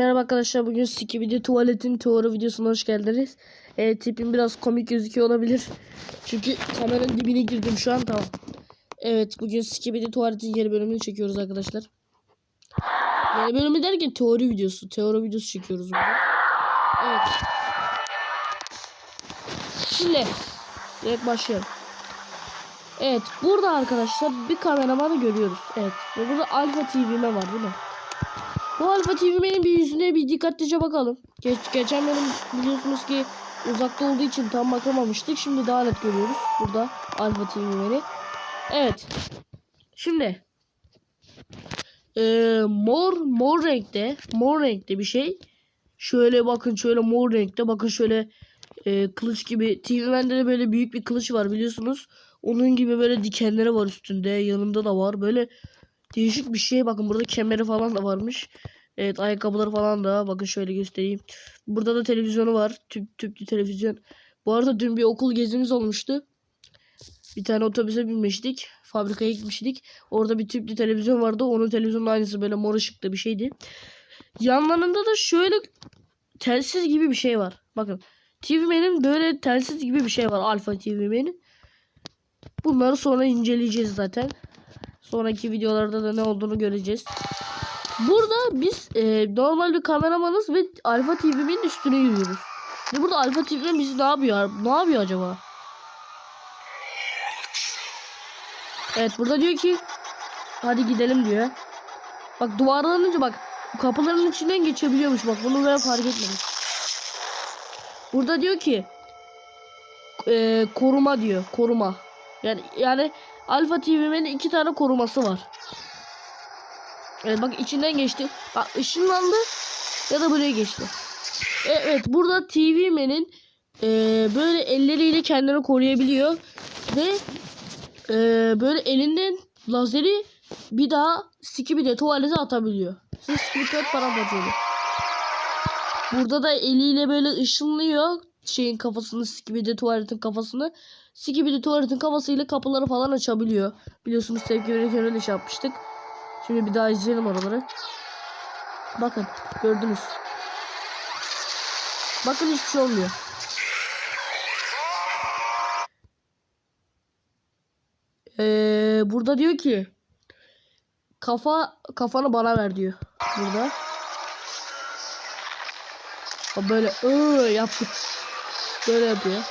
Merhaba arkadaşlar bugün Skibidi tuvaletin teori videosuna hoş geldiniz. E, tipim biraz komik gözüküyor olabilir. Çünkü kameranın dibine girdim şu an tamam. Evet bugün Skibidi tuvaletin yeni bölümünü çekiyoruz arkadaşlar. Yeni bölümü derken teori videosu. Teori videosu çekiyoruz bugün. Evet. Şimdi direkt başlayalım. Evet burada arkadaşlar bir kameramanı görüyoruz. Evet ve burada Alfa TV'me var değil mi? Bu Alfa TV'nin bir yüzüne bir dikkatlice bakalım. Geç, geçen benim biliyorsunuz ki uzakta olduğu için tam bakamamıştık. Şimdi daha net görüyoruz. Burada Alfa TV'ni. Evet. Şimdi ee, mor mor renkte mor renkte bir şey. Şöyle bakın şöyle mor renkte bakın şöyle e, kılıç gibi TV'mende de böyle büyük bir kılıç var biliyorsunuz. Onun gibi böyle dikenleri var üstünde. Yanında da var. Böyle değişik bir şey. Bakın burada kemeri falan da varmış. Evet ayakkabıları falan da. Bakın şöyle göstereyim. Burada da televizyonu var. Tüp, tüplü televizyon. Bu arada dün bir okul gezimiz olmuştu. Bir tane otobüse binmiştik. Fabrikaya gitmiştik. Orada bir tüplü televizyon vardı. Onun televizyonun aynısı böyle mor ışıklı bir şeydi. Yanlarında da şöyle telsiz gibi bir şey var. Bakın. TV'nin böyle telsiz gibi bir şey var. Alfa TV'nin. Bunları sonra inceleyeceğiz zaten. Sonraki videolarda da ne olduğunu göreceğiz. Burada biz e, normal bir kameramanız ve Alfa TV'nin üstüne yürüyoruz. Ve burada Alfa TV bizi ne yapıyor? Ne yapıyor acaba? Evet burada diyor ki hadi gidelim diyor. Bak duvarlanınca bak kapıların içinden geçebiliyormuş bak bunu ben fark etmedim. Burada diyor ki e, koruma diyor koruma. Yani yani Alfa TV'nin iki tane koruması var. Evet bak içinden geçti. Bak ışınlandı ya da buraya geçti. Evet burada TV Man'in e, böyle elleriyle kendini koruyabiliyor ve e, böyle elinden lazeri bir daha Skibidi tuvalete atabiliyor. Siz Skibidi paramparça Burada da eliyle böyle ışınlıyor şeyin kafasını Skibidi tuvaletin kafasını. Skibidi tuvaletin kafasıyla kapıları falan açabiliyor. Biliyorsunuz verirken öyle şey yapmıştık. Şimdi bir daha izleyelim oraları. Bakın gördünüz. Bakın hiçbir şey olmuyor. Ee, burada diyor ki kafa kafanı bana ver diyor. Burada. Böyle ıı yaptı. Böyle yapıyor.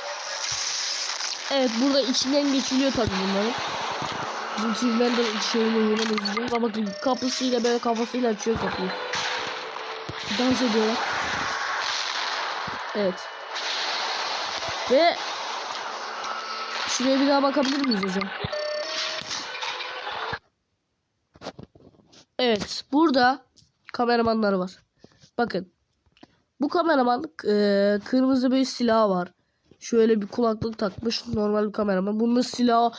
Evet burada içinden geçiliyor tabii bunların. Bizim çizmen de şeyini yine izliyor. Ama kapısıyla böyle kafasıyla açıyor kapıyı. Dans ediyorlar. Evet. Ve şuraya bir daha bakabilir miyiz hocam? Evet. Burada kameramanları var. Bakın. Bu kameraman e, kırmızı bir silah var. Şöyle bir kulaklık takmış normal bir kameraman. Bunda silah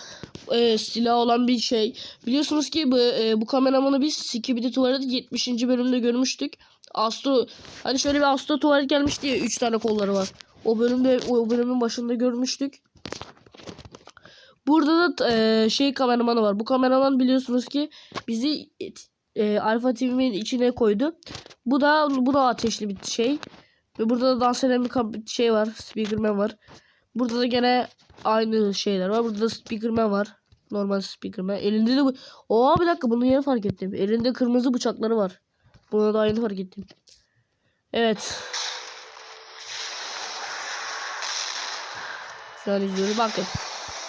e, silah olan bir şey. Biliyorsunuz ki bu, e, bu kameramanı biz Skibidi Tuvalet 70. bölümde görmüştük. Astro hani şöyle bir Astro Tuvalet gelmişti ya 3 tane kolları var. O bölümde o bölümün başında görmüştük. Burada da e, şey kameramanı var. Bu kameraman biliyorsunuz ki bizi e, Alfa TV'nin içine koydu. Bu da bu da ateşli bir şey. Ve burada da dans eden bir şey var. Speakerman var. Burada da gene aynı şeyler var. Burada da speakerman var. Normal speakerman. Elinde de. Oha bir dakika bunu yeni fark ettim. Elinde kırmızı bıçakları var. Bunu da aynı fark ettim. Evet. Şu an izliyoruz. Bakın.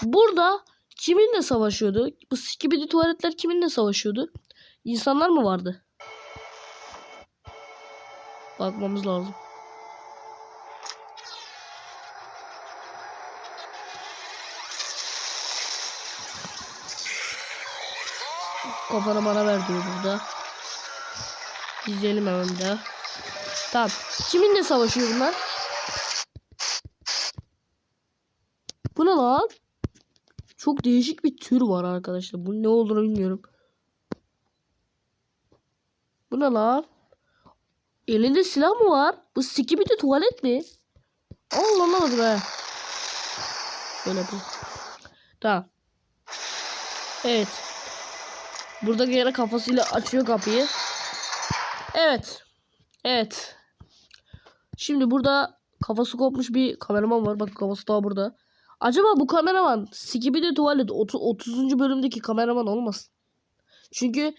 Burada kiminle savaşıyordu? Bu skibidi tuvaletler kiminle savaşıyordu? İnsanlar mı vardı? Bakmamız lazım. Kafanı bana ver diyor burada. İzleyelim hemen bir. Tamam. Kiminle savaşıyor bunlar? Bu ne lan? Çok değişik bir tür var arkadaşlar. Bu ne olduğunu bilmiyorum. Bu ne lan? Elinde silah mı var? Bu sikibidi tuvalet mi? Allah anlamadım be. Böyle bu. Tamam. Evet. Burada yine kafasıyla açıyor kapıyı. Evet. Evet. Şimdi burada kafası kopmuş bir kameraman var. Bakın kafası daha burada. Acaba bu kameraman Skibidi Tuvalet 30. 30. bölümdeki kameraman olmasın? Çünkü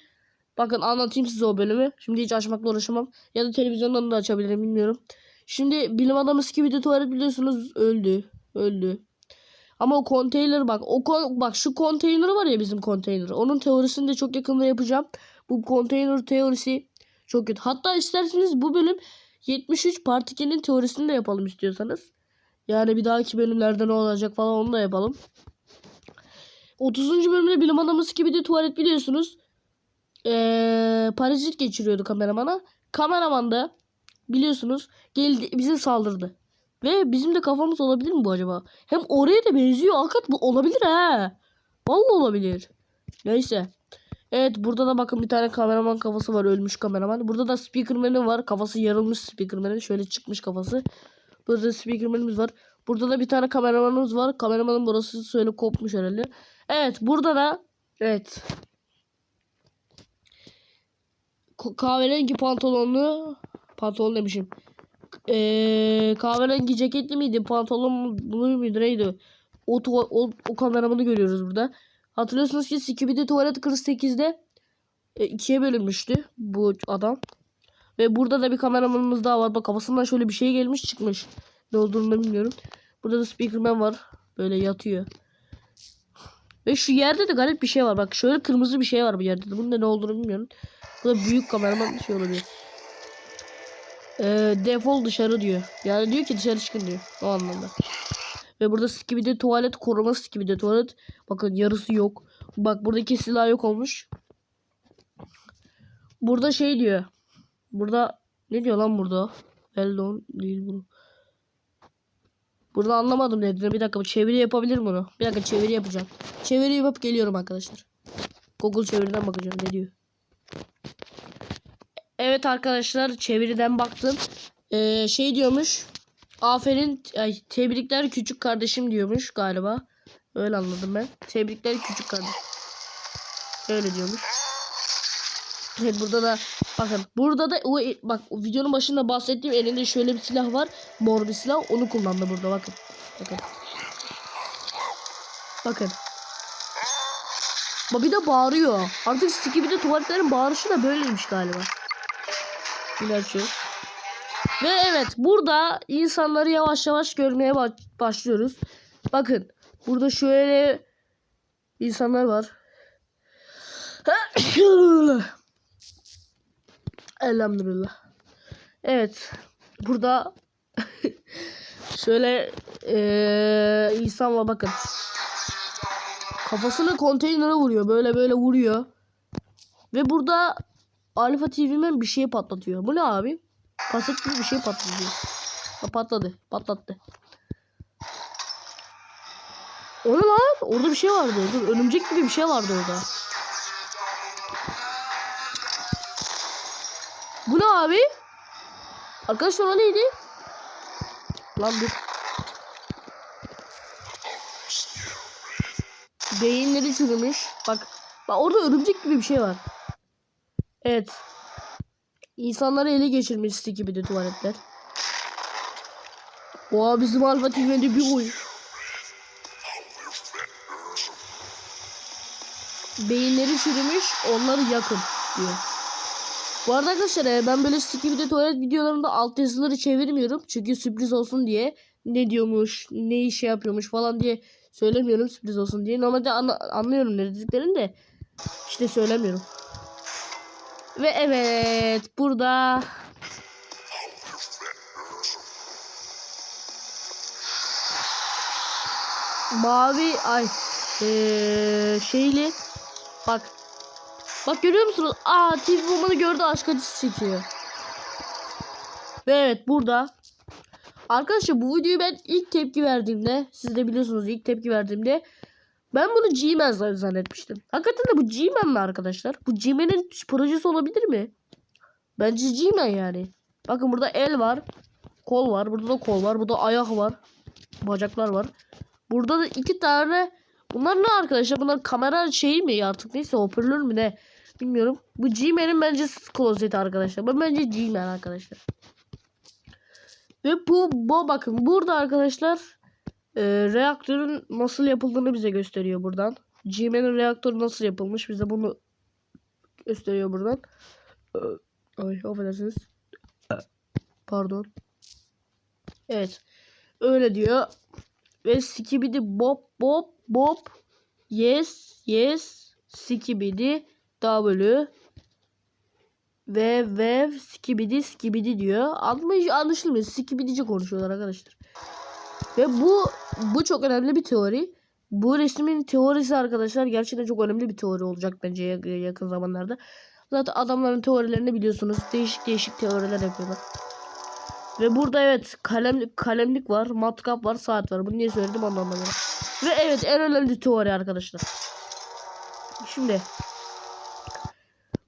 bakın anlatayım size o bölümü. Şimdi hiç açmakla uğraşamam. Ya da televizyondan da açabilirim bilmiyorum. Şimdi bilim adamı Skibidi Tuvalet biliyorsunuz öldü. Öldü. Ama o konteyner bak o kon- bak şu konteyner var ya bizim konteyner. Onun teorisini de çok yakında yapacağım. Bu konteyner teorisi çok kötü. Hatta isterseniz bu bölüm 73 Part 2'nin teorisini de yapalım istiyorsanız. Yani bir dahaki bölümlerde ne olacak falan onu da yapalım. 30. bölümde bilim adamı gibi de tuvalet biliyorsunuz. Ee, parazit geçiriyordu kameramana. Kameraman da biliyorsunuz geldi bize saldırdı. Ve bizim de kafamız olabilir mi bu acaba? Hem oraya da benziyor. Hakikat bu olabilir ha. Vallahi olabilir. Neyse. Evet burada da bakın bir tane kameraman kafası var ölmüş kameraman. Burada da speakerman'ı var. Kafası yarılmış speakerman'ın. Şöyle çıkmış kafası. Burada da speakerman'ımız var. Burada da bir tane kameramanımız var. Kameramanın burası şöyle kopmuş herhalde. Evet burada da evet. Kahverengi pantolonlu pantolon demişim. Ee, kahverengi ceketli miydi? Pantolon bunu muydu neydi? O, o, o kameramanı görüyoruz burada. Hatırlıyorsunuz ki Skibidi Tuvalet 48'de e, ikiye bölünmüştü bu adam. Ve burada da bir kameramanımız daha var. Bak kafasından şöyle bir şey gelmiş çıkmış. Ne olduğunu da bilmiyorum. Burada da Speakerman var. Böyle yatıyor. Ve şu yerde de garip bir şey var. Bak şöyle kırmızı bir şey var bu yerde de. Bunun da ne olduğunu bilmiyorum. Bu da büyük kameraman şey olabilir. Ee, defol dışarı diyor. Yani diyor ki dışarı çıkın diyor. O anlamda. Ve burada Skibidi tuvalet koruma Skibidi tuvalet. Bakın yarısı yok. Bak buradaki silah yok olmuş. Burada şey diyor. Burada ne diyor lan burada? Eldon değil bu. Burada anlamadım dediğini. Bir dakika çeviri yapabilir bunu. Bir dakika çeviri yapacağım. Çeviri yapıp geliyorum arkadaşlar. Google çeviriden bakacağım ne diyor. Evet arkadaşlar çeviriden baktım. Ee, şey diyormuş. Aferin ay, tebrikler küçük kardeşim diyormuş galiba. Öyle anladım ben. Tebrikler küçük kardeşim. Öyle diyormuş. Evet burada da bakın burada da o bak videonun başında bahsettiğim elinde şöyle bir silah var. Mor bir silah onu kullandı burada bakın. Bakın. Bakın. Bak bir de bağırıyor. Artık Sticky bir de tuvaletlerin bağırışı da böyleymiş galiba. Yine açıyoruz. Ve evet burada insanları yavaş yavaş görmeye ba- başlıyoruz. Bakın burada şöyle insanlar var. Elhamdülillah. Evet. Burada şöyle eee insan var bakın. Kafasını konteynere vuruyor. Böyle böyle vuruyor. Ve burada Alfa TV'men bir şey patlatıyor. Bu ne abi? Kaset gibi bir şey patlatıyor. Ha, patladı. Patlattı. O ne lan? Orada bir şey vardı. Dur, örümcek gibi bir şey vardı orada. Bu ne abi? Arkadaşlar o neydi? Lan dur. Beyinleri çürümüş. Bak. Bak orada örümcek gibi bir şey var. Evet. İnsanları ele geçirmiş gibi de tuvaletler. Oha bizim Alfa TV'de bir oy. Beyinleri çürümüş onları yakın diyor. Bu arada arkadaşlar ben böyle Skibidi tuvalet videolarında alt yazıları çevirmiyorum. Çünkü sürpriz olsun diye ne diyormuş, ne iş yapıyormuş falan diye söylemiyorum sürpriz olsun diye. Normalde anla- anlıyorum ne dediklerini de işte söylemiyorum. Ve evet burada mavi ay eee, şeyli bak bak görüyor musunuz? Aa TV Woman'ı gördü aşk acısı çekiyor. Ve evet burada arkadaşlar bu videoyu ben ilk tepki verdiğimde siz de biliyorsunuz ilk tepki verdiğimde ben bunu G-Man zan- zannetmiştim. Hakikaten de bu G-Man mi arkadaşlar? Bu G-Man'in projesi olabilir mi? Bence G-Man yani. Bakın burada el var. Kol var. Burada da kol var. Burada ayak var. Bacaklar var. Burada da iki tane. Bunlar ne arkadaşlar? Bunlar kamera şeyi mi artık neyse hoparlör mü ne? Bilmiyorum. Bu G-Man'in bence klozeti arkadaşlar. Bu bence G-Man arkadaşlar. Ve bu, bu bakın burada arkadaşlar e, reaktörün nasıl yapıldığını bize gösteriyor buradan. G-Man'in reaktörü nasıl yapılmış bize bunu gösteriyor buradan. Ee, Ay affedersiniz. Pardon. Evet. Öyle diyor. Ve skibidi bob bob bob yes yes skibidi W ve ve skibidi skibidi diyor. Anlaş, anlaşılmıyor. Skibidici konuşuyorlar arkadaşlar. Ve bu bu çok önemli bir teori. Bu resmin teorisi arkadaşlar gerçekten çok önemli bir teori olacak bence ya- yakın zamanlarda. Zaten adamların teorilerini biliyorsunuz. Değişik değişik teoriler yapıyorlar. Ve burada evet kalem, kalemlik var, matkap var, saat var. Bunu niye söyledim anlamadım. Ve evet en önemli teori arkadaşlar. Şimdi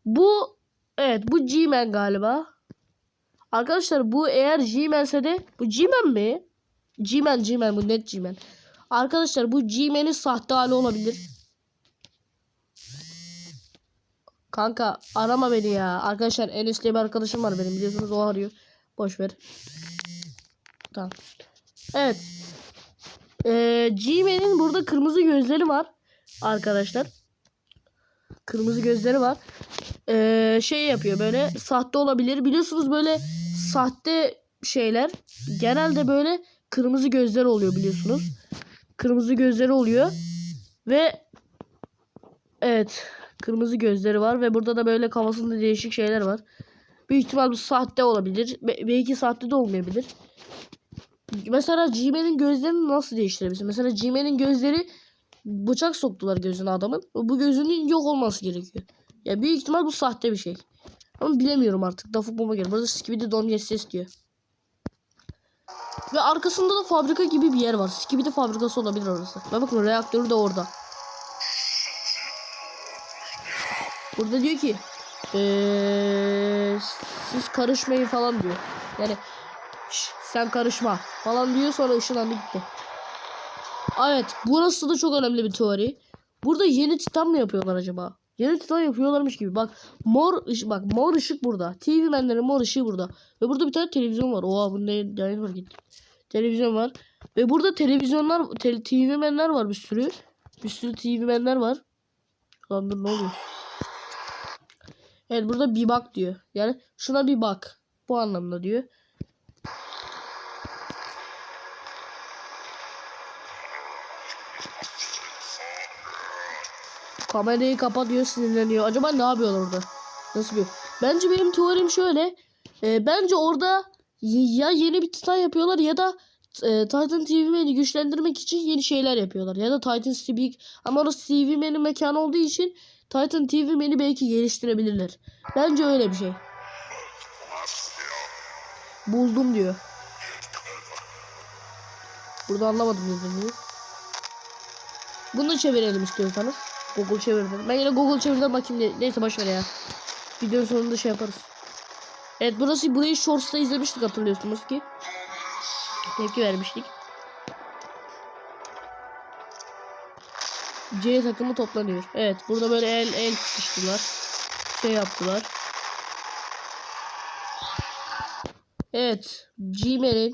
bu evet bu G-Man galiba. Arkadaşlar bu eğer G-Man'se de bu G-Man mi? G-Man G-Man bu net G-Man. Arkadaşlar bu G-Man'in sahte hali olabilir. Kanka arama beni ya. Arkadaşlar Enes diye bir arkadaşım var benim biliyorsunuz o arıyor. Boş ver. Tamam. Evet. Ee, G-Man'in burada kırmızı gözleri var. Arkadaşlar. Kırmızı gözleri var. Ee, şey yapıyor böyle sahte olabilir. Biliyorsunuz böyle sahte şeyler genelde böyle kırmızı gözler oluyor biliyorsunuz. Kırmızı gözleri oluyor. Ve evet kırmızı gözleri var ve burada da böyle kafasında değişik şeyler var. Büyük ihtimal bu sahte olabilir. Be- belki sahte de olmayabilir. Mesela G-Man'in gözlerini nasıl değiştirebilirsin? Mesela G-Man'in gözleri bıçak soktular gözüne adamın. Bu gözünün yok olması gerekiyor. Ya büyük ihtimal bu sahte bir şey. Ama bilemiyorum artık. Dafuk bomba geliyor. Burada Skibidi Don Yes diyor. Ve arkasında da fabrika gibi bir yer var. Skibidi fabrikası olabilir orası. Ve bakın reaktörü de orada. Burada diyor ki eee, siz karışmayın falan diyor. Yani "Şş, sen karışma falan diyor sonra ışınlandı gitti. Evet burası da çok önemli bir teori. Burada yeni titan mı yapıyorlar acaba? Yeni titan yapıyorlarmış gibi. Bak mor ışık bak mor ışık burada. TV menlerin mor ışığı burada. Ve burada bir tane televizyon var. Oha bunda yayın var gitti. Televizyon var. Ve burada televizyonlar te, TV menler var bir sürü. Bir sürü TV menler var. Lan dur ne oluyor? Evet burada bir bak diyor. Yani şuna bir bak. Bu anlamda diyor. Kamerayı kapa diyor sinirleniyor. Acaba ne yapıyorlar orada? Nasıl bir? Bence benim teorim şöyle. E, bence orada ya yeni bir Titan yapıyorlar ya da e, Titan TV'yi güçlendirmek için yeni şeyler yapıyorlar. Ya da Titan TV ama orası TV'nin mekanı olduğu için Titan TV'ni belki geliştirebilirler. Bence öyle bir şey. Buldum diyor. Burada anlamadım ne dediğini. Bunu çevirelim istiyorsanız. Google çevirdim. Ben yine Google çevirdim bakayım. Ne, neyse boşver ya. Videonun sonunda şey yaparız. Evet burası burayı Shorts'ta izlemiştik hatırlıyorsunuz ki. Tepki vermiştik. C takımı toplanıyor. Evet burada böyle el el sıkıştılar. Şey yaptılar. Evet. Gmail'in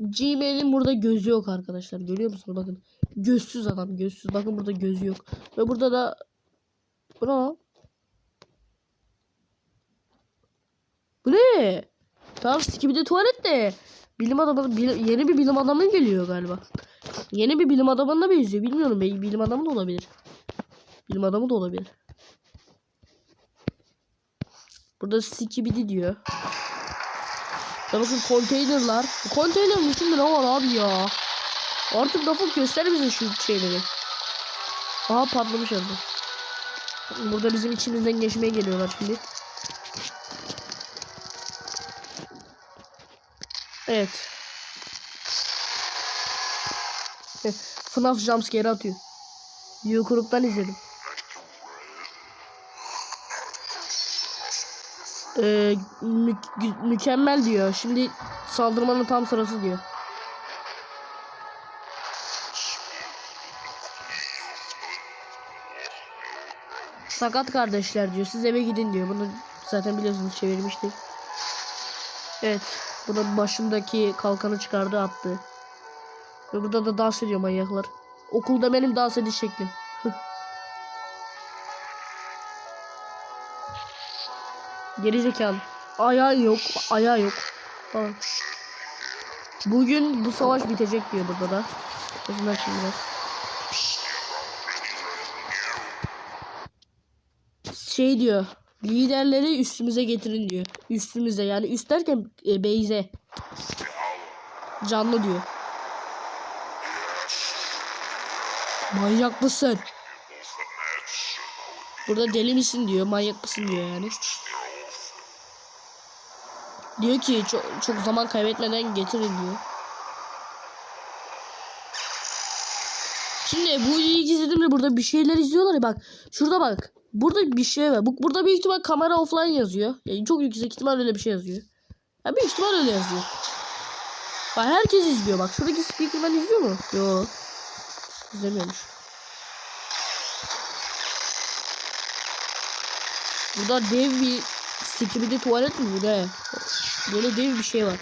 Gmail'in burada gözü yok arkadaşlar. Görüyor musunuz? Bakın. Gözsüz adam. Gözsüz. Bakın burada gözü yok. Ve burada da bu ne lan? Ne? Tamam gibi de tuvalet de. Bilim adamı bilim- yeni bir bilim adamı geliyor galiba. Yeni bir bilim adamına benziyor. Bilmiyorum. Belki bilim adamı da olabilir. Bilim adamı da olabilir. Burada Skibidi diyor. Ya bakın konteynerlar. Bu konteynerin içinde ne var abi ya? Artık lafı göster bize şu şeyleri. Aha patlamış oldu. Burada bizim içimizden geçmeye geliyorlar şimdi. Evet. Heh, FNAF jumpscare atıyor. YouTube'dan izledim. Ee, mü- mükemmel diyor. Şimdi saldırmanın tam sırası diyor. Sakat kardeşler diyor. Siz eve gidin diyor. Bunu zaten biliyorsunuz çevirmiştik. Evet. Bunun başındaki kalkanı çıkardı attı. Ve burada da dans ediyor manyaklar. Okulda benim dans ediş şeklim. Gerizekalı. Ayağı yok. Ayağı yok. Falan. Bugün bu savaş bitecek diyor burada da. Gözümden şimdi biraz. Şey diyor. Liderleri üstümüze getirin diyor. Üstümüze yani üst derken e, Beyze. Canlı diyor. Manyak mısın? Burada deli misin diyor. Manyak mısın diyor yani. Diyor ki çok, çok zaman kaybetmeden getirin diyor. Şimdi bu ilk izlediğimde burada bir şeyler izliyorlar ya bak. Şurada bak. Burada bir şey var. Bu, burada büyük ihtimal kamera offline yazıyor. Yani çok yüksek ihtimal öyle bir şey yazıyor. Ya büyük ihtimal öyle yazıyor. Bak herkes izliyor bak. Şuradaki speakerman izliyor mu? Yok. İzlemiyormuş. Burada dev bir sikibidi tuvalet mi bu? Böyle dev bir şey var.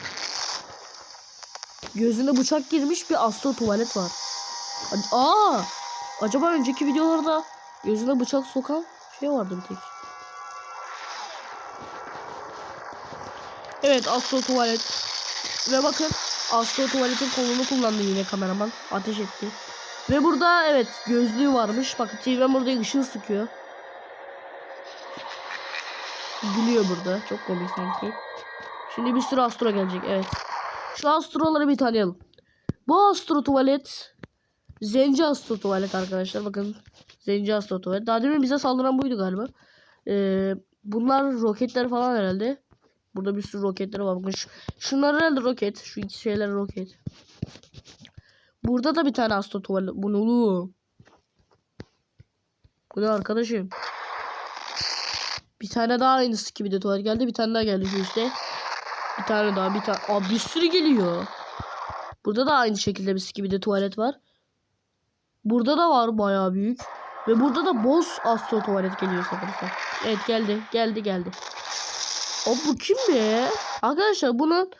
Gözüne bıçak girmiş bir astro tuvalet var. Aa! Acaba önceki videolarda gözüne bıçak sokan şey vardı bir tek. Evet astro tuvalet. Ve bakın astro tuvaletin kolunu kullandı yine kameraman. Ateş etti. Ve burada evet gözlüğü varmış. Bakın TV burada ışığı sıkıyor. Gülüyor burada. Çok komik sanki. Şimdi bir sürü astro gelecek. Evet. Şu astroları bir tanıyalım. Bu astro tuvalet Zenci astro tuvalet arkadaşlar. Bakın Zenci astro tuvalet. Daha demin bize saldıran buydu galiba. Ee, bunlar roketler falan herhalde. Burada bir sürü roketleri var. Bakın şu, şunlar herhalde roket. Şu iki şeyler roket. Burada da bir tane astro tuvalet. Bu ne? Bu ne arkadaşım? Bir tane daha aynısı gibi de tuvalet geldi. Bir tane daha geldi şu işte. Bir tane daha bir tane. Aa bir sürü geliyor. Burada da aynı şekilde bir gibi de tuvalet var. Burada da var bayağı büyük. Ve burada da boss astro tuvalet geliyor sanırsam. Evet geldi. Geldi geldi. O bu kim be? Arkadaşlar bunun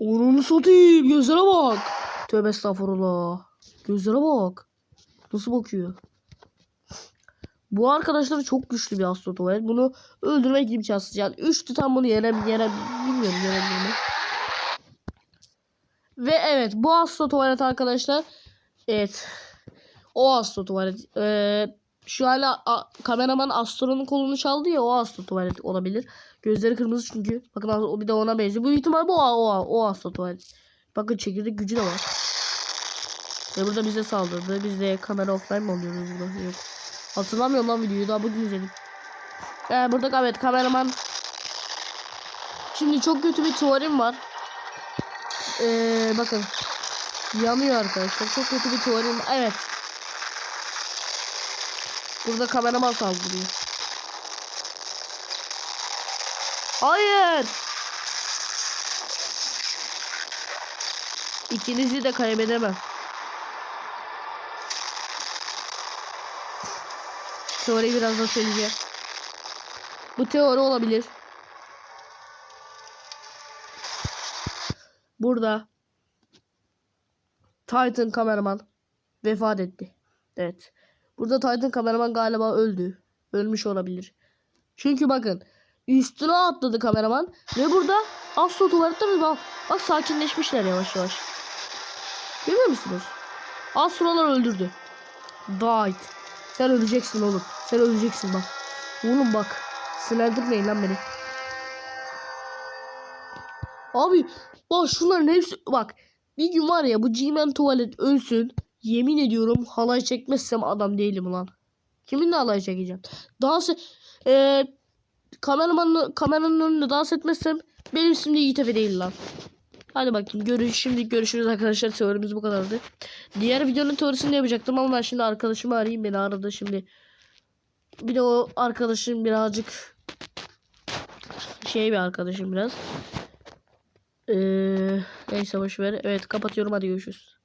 Onunu satayım. Gözlere bak. Tövbe estağfurullah. Gözlere bak. Nasıl bakıyor? Bu arkadaşlar çok güçlü bir astro tuvalet. Bunu öldürmek imkansız. Yani 3 titan bunu yere yere bilmiyorum yenebilir? Ve evet bu astro tuvalet arkadaşlar. Evet. O astro tuvalet. Ee, şu an a- kameraman Astro'nun kolunu çaldı ya o astro tuvalet olabilir. Gözleri kırmızı çünkü. Bakın o bir de ona benziyor. Bu ihtimal bu o, o, o astro tuvalet. Bakın çekirdek gücü de var. Ve burada bize saldırdı. Biz de kamera offline mi oluyoruz burada? Yok. Hatırlamıyorum lan videoyu daha bugün izledim. Ee, burada evet kameraman. Şimdi çok kötü bir tuvalim var. Ee, bakın. Yanıyor arkadaşlar. Çok kötü bir tuvalim. Evet. Burada kameraman saldırıyor. Hayır. İkinizi de kaybedemem. Teoriyi biraz da söyleyeceğim. Bu teori olabilir. Burada Titan kameraman vefat etti. Evet. Burada Titan kameraman galiba öldü. Ölmüş olabilir. Çünkü bakın üstüne atladı kameraman ve burada Astro tuvalette mi bak, bak sakinleşmişler yavaş yavaş. Görüyor musunuz? Astrolar öldürdü. Died. Sen öleceksin oğlum. Sen öleceksin bak. Oğlum bak. Sinirlendirmeyin lan beni. Abi bak şunların hepsi bak. Bir gün var ya bu G-Man tuvalet ölsün. Yemin ediyorum halay çekmezsem adam değilim lan. Kiminle halay çekeceğim? Dans e, kameramanın kameranın önünde dans etmezsem benim şimdi Yiğit Efe değil lan. Hadi bakayım görüş şimdi görüşürüz arkadaşlar teorimiz bu kadardı. Diğer videonun teorisini yapacaktım ama ben şimdi arkadaşımı arayayım beni aradı şimdi. Bir de o arkadaşım birazcık şey bir arkadaşım biraz. Ee, neyse boş ver. Evet kapatıyorum hadi görüşürüz.